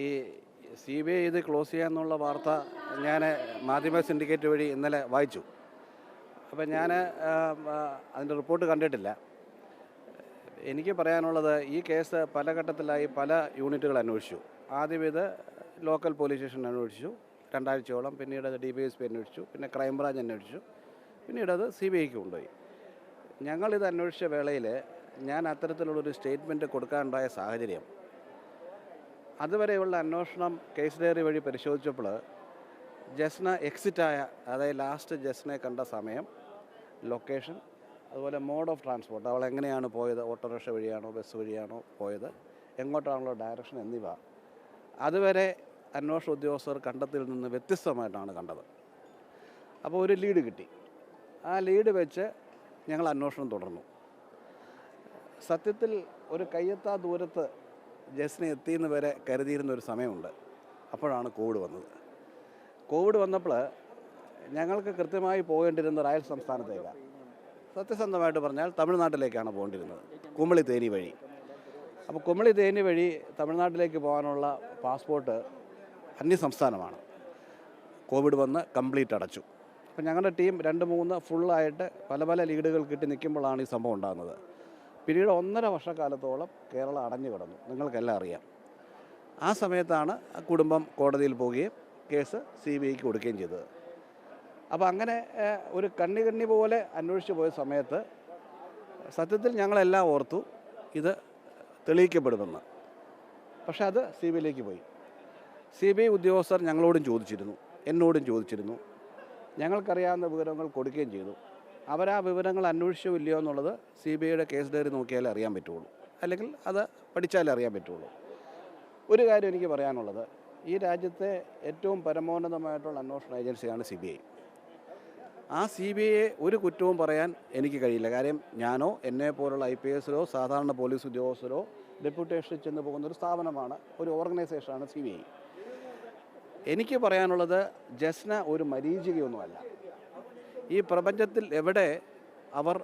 ഈ C B I ഇത് close ചെയ്യാമെന്നുള്ള വാർത്ത ഞാൻ മാധ്യമ സിൻഡിക്കേറ്റ് വഴി ഇന്നലെ വായിച്ചു. അപ്പം ഞാൻ അതിന്റെ റിപ്പോർട്ട് കണ്ടിട്ടില്ല. എനിക്ക് പറയാനുള്ളത് ഈ കേസ് പല ഘട്ടത്തിലായി പല യൂണിറ്റുകൾ അന്വേഷിച്ചു. ആദ്യം ഇത് ലോക്കൽ പോലീസ് സ്റ്റേഷൻ അന്വേഷിച്ചു. രണ്ടാഴ്ചയോളം പിന്നീട് അത് ഡി ബി എസ് പി അന്വേഷിച്ചു. പിന്നെ ക്രൈംബ്രാഞ്ച് അന്വേഷിച്ചു. പിന്നീട് അത് സി ബി ഐക്ക് കൊണ്ടുപോയി. ഞങ്ങളിത് അന്വേഷിച്ച വേളയിൽ ഞാൻ അത്തരത്തിലുള്ളൊരു സ്റ്റേറ്റ്മെന്റ് കൊടുക്കാനുണ്ടായ സാഹചര്യം അതുവരെയുള്ള അന്വേഷണം കേസ് ഡയറി വഴി പരിശോധിച്ചപ്പോൾ ജസ്ന എക്സിറ്റായ അതായത് ലാസ്റ്റ് ജസ്നെ കണ്ട സമയം ലൊക്കേഷൻ അതുപോലെ മോഡ് ഓഫ് ട്രാൻസ്പോർട്ട് അവൾ എങ്ങനെയാണ് പോയത് ഓട്ടോറിക്ഷ വഴിയാണോ ബസ് വഴിയാണോ പോയത് എങ്ങോട്ടാണല്ലോ ഡയറക്ഷൻ എന്നിവ അതുവരെ അന്വേഷണ ഉദ്യോഗസ്ഥർ കണ്ടെത്തിൽ നിന്ന് വ്യത്യസ്തമായിട്ടാണ് കണ്ടത്. അപ്പോൾ ഒരു ലീഡ് കിട്ടി. ആ ലീഡ് വെച്ച് ഞങ്ങൾ അന്വേഷണം തുടർന്നു. സത്യത്തിൽ ഒരു കയ്യെത്താ ദൂരത്ത് ജസ്റ്റിനെ എത്തിയെന്ന് വരെ കരുതിയിരുന്ന ഒരു സമയമുണ്ട്. അപ്പോഴാണ് കോവിഡ് വന്നത്. കോവിഡ് വന്നപ്പോൾ ഞങ്ങൾക്ക് കൃത്യമായി പോകേണ്ടിരുന്നത് അയൽ സംസ്ഥാനത്തേക്കാണ് സത്യസന്ധമായിട്ട് പറഞ്ഞാൽ തമിഴ്നാട്ടിലേക്കാണ് പോകേണ്ടിരുന്നത് കുമളി തേനി വഴി. അപ്പോൾ കുമളി തേനി വഴി തമിഴ്നാട്ടിലേക്ക് പോകാനുള്ള പാസ്പോർട്ട് അന്യസംസ്ഥാനമാണ് കോവിഡ് വന്ന് കംപ്ലീറ്റ് അടച്ചു. അപ്പോൾ ഞങ്ങളുടെ ടീം രണ്ട് മൂന്ന് ഫുള്ളായിട്ട് പല പല ലീഡുകൾ കിട്ടി നിൽക്കുമ്പോഴാണ് ഈ സംഭവം ഉണ്ടാകുന്നത്. പിന്നീട് ഒന്നര വർഷക്കാലത്തോളം കേരളം അടഞ്ഞു കിടന്നു. നിങ്ങൾക്കെല്ലാം അറിയാം. ആ സമയത്താണ് കുടുംബം കോടതിയിൽ പോവുകയും കേസ് സി ബി ഐക്ക് കൊടുക്കുകയും ചെയ്തത്. അപ്പോൾ അങ്ങനെ ഒരു കണ്ണി കണ്ണി പോലെ അന്വേഷിച്ചു പോയ സമയത്ത് സത്യത്തിൽ ഞങ്ങളെല്ലാം ഓർത്തു ഇത് തെളിയിക്കപ്പെടുമെന്ന്. പക്ഷേ അത് സി ബി ഐയിലേക്ക് പോയി. സി ബി ഐ ഉദ്യോഗസ്ഥർ ഞങ്ങളോടും ചോദിച്ചിരുന്നു എന്നോടും ചോദിച്ചിരുന്നു. ഞങ്ങൾക്കറിയാവുന്ന വിവരങ്ങൾ കൊടുക്കുകയും ചെയ്തു. അവരാ വിവരങ്ങൾ അന്വേഷിച്ചോ ഇല്ലയോ എന്നുള്ളത് സി ബി ഐയുടെ കേസ് ഡയറി നോക്കിയാലേ അറിയാൻ പറ്റുള്ളൂ. അല്ലെങ്കിൽ അത് പഠിച്ചാലേ അറിയാൻ പറ്റുള്ളൂ. ഒരു കാര്യം എനിക്ക് പറയാനുള്ളത്. ഈ രാജ്യത്തെ ഏറ്റവും പരമോന്നതമായിട്ടുള്ള അന്വേഷണ ഏജൻസിയാണ് സി ബി ഐ. ആ സി ബി ഐയെ ഒരു കുറ്റവും പറയാൻ എനിക്ക് കഴിയില്ല. കാര്യം ഞാനോ എന്നെ പോലുള്ള ഐ പി എസിലോ സാധാരണ പോലീസ് ഉദ്യോഗസ്ഥരോ ഡെപ്യൂട്ടേഷനിൽ ചെന്ന് പോകുന്ന ഒരു സ്ഥാപനമാണ് ഒരു ഓർഗനൈസേഷനാണ് സി ബി ഐ. എനിക്ക് പറയാനുള്ളത് ജസ്ന ഒരു മരീചികയൊന്നുമല്ല. ഈ പ്രപഞ്ചത്തിൽ എവിടെ അവർ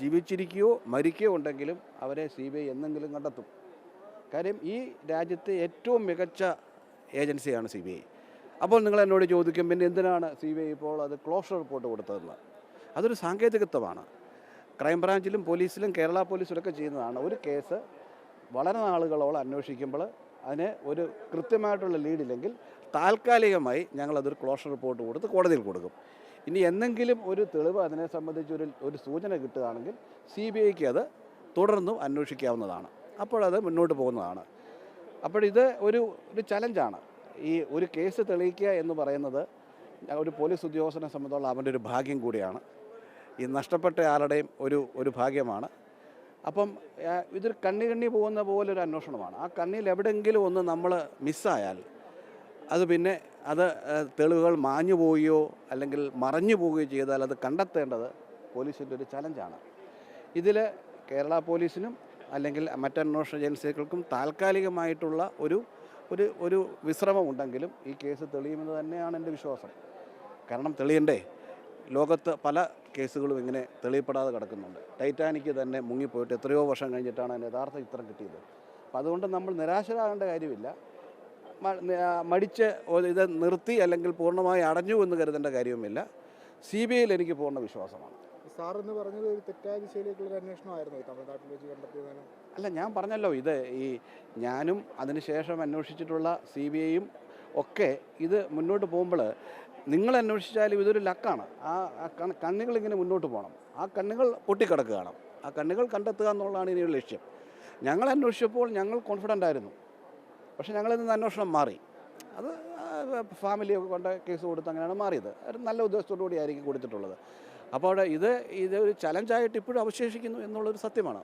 ജീവിച്ചിരിക്കുകയോ മരിക്കുകയോ ഉണ്ടെങ്കിലും അവരെ സി ബി ഐ എന്നെങ്കിലും കണ്ടെത്തും. കാര്യം ഈ രാജ്യത്തെ ഏറ്റവും മികച്ച ഏജൻസിയാണ് സി ബി ഐ. അപ്പോൾ നിങ്ങൾ എന്നോട് ചോദിക്കും പിന്നെ എന്തിനാണ് സി ബി ഐ ഇപ്പോൾ അത് ക്ലോഷർ റിപ്പോർട്ട് കൊടുത്തതെന്ന്? അതൊരു സാങ്കേതികത്വമാണ്. ക്രൈംബ്രാഞ്ചിലും പോലീസിലും കേരള പോലീസിലൊക്കെ ചെയ്യുന്നതാണ്. ഒരു കേസ് വളരെ നാളുകളോളം അന്വേഷിക്കുമ്പോൾ അതിന് ഒരു കൃത്യമായിട്ടുള്ള ലീഡില്ലെങ്കിൽ താൽക്കാലികമായി ഞങ്ങളതൊരു ക്ലോഷർ റിപ്പോർട്ട് കൊടുത്ത് കോടതിയിൽ കൊടുക്കും. ഇനി എന്തെങ്കിലും ഒരു തെളിവ് അതിനെ സംബന്ധിച്ച് ഒരു ഒരു സൂചന കിട്ടുകയാണെങ്കിൽ സി ബി ഐക്ക് അത് തുടർന്നും അന്വേഷിക്കാവുന്നതാണ്. അപ്പോഴത് മുന്നോട്ട് പോകുന്നതാണ്. അപ്പോഴിത് ഒരു ഒരു ചലഞ്ചാണ്. ഈ ഒരു കേസ് തെളിയിക്കുക എന്ന് പറയുന്നത് ഒരു പോലീസ് ഉദ്യോഗസ്ഥനെ സംബന്ധിച്ചുള്ള അവന്റെ ഒരു ഭാഗ്യം കൂടിയാണ്. ഈ നഷ്ടപ്പെട്ട ആളുടെയും ഒരു ഒരു ഭാഗ്യമാണ്. അപ്പം ഇതൊരു കണ്ണി കണ്ണി പോകുന്ന പോലെ ഒരു അന്വേഷണമാണ്. ആ കണ്ണിയിൽ എവിടെയെങ്കിലും ഒന്ന് നമ്മൾ മിസ്സായാൽ അത് പിന്നെ അത് തെളിവുകൾ മാഞ്ഞു പോവുകയോ അല്ലെങ്കിൽ മറഞ്ഞു പോവുകയോ ചെയ്താൽ അത് കണ്ടെത്തേണ്ടത് പോലീസിന്റെ ഒരു ചലഞ്ചാണ്. ഇതിൽ കേരള പോലീസിനും അല്ലെങ്കിൽ മറ്റന്വേഷണ ഏജൻസികൾക്കും താൽക്കാലികമായിട്ടുള്ള ഒരു ഒരു ഒരു വിശ്രമം ഉണ്ടെങ്കിലും ഈ കേസ് തെളിയുമെന്ന് തന്നെയാണ് എന്റെ വിശ്വാസം. കാരണം തെളിയണ്ടേ ലോകത്ത് പല കേസുകളും ഇങ്ങനെ തെളിയപ്പെടാതെ കിടക്കുന്നുണ്ട്. ടൈറ്റാനിക്ക് തന്നെ മുങ്ങിപ്പോയിട്ട് എത്രയോ വർഷം കഴിഞ്ഞിട്ടാണ് അതിന് യഥാർത്ഥ ചിത്രം കിട്ടിയത്. അപ്പം അതുകൊണ്ട് നമ്മൾ നിരാശരാകേണ്ട കാര്യമില്ല. മടിച്ച് ഇത് നിർത്തി അല്ലെങ്കിൽ പൂർണമായി അടഞ്ഞു എന്ന് കരുതേണ്ട കാര്യവുമില്ല. സി ബി ഐയിൽ എനിക്ക് പൂർണ വിശ്വാസമാണ്. സാർ എന്ന് പറഞ്ഞത് ഒരു തെറ്റായ ദിശയിലേക്കുള്ള അന്വേഷണമായിരുന്നു തമിഴ്നാട്ടിൽ വെച്ച് കണ്ടെത്തിയതിന് അല്ല ഞാൻ പറഞ്ഞല്ലോ ഇത് ഈ ഞാനും അതിനുശേഷം അന്വേഷിച്ചിട്ടുള്ള സി ബി ഐയും ഒക്കെ ഇത് മുന്നോട്ട് പോകുമ്പോൾ നിങ്ങൾ അന്വേഷിച്ചാലും ഇതൊരു ലക്കാണ്. ആ ആ കണ്ണുകൾ ഇങ്ങനെ മുന്നോട്ട് പോകണം. ആ കണ്ണുകൾ പൊട്ടിക്കിടക്കുകയാണ്. ആ കണ്ണുകൾ കണ്ടെത്തുക എന്നുള്ളതാണ് ഇനിയുള്ള ലക്ഷ്യം. ഞങ്ങൾ അന്വേഷിച്ചപ്പോൾ ഞങ്ങൾ കോൺഫിഡന്റ് ആയിരുന്നു. പക്ഷേ ഞങ്ങളിൽ നിന്ന് അന്വേഷണം മാറി. അത് ഫാമിലി കൊണ്ട് കേസ് കൊടുത്ത് അങ്ങനെയാണ് മാറിയത്. ഒരു നല്ല ഉദ്ദേശത്തോടു കൂടി ആയിരിക്കും കൊടുത്തിട്ടുള്ളത്. അപ്പോൾ ഇത് ഇത് ഒരു ചലഞ്ചായിട്ട് ഇപ്പോഴും അവശേഷിക്കുന്നു എന്നുള്ളൊരു സത്യമാണ്.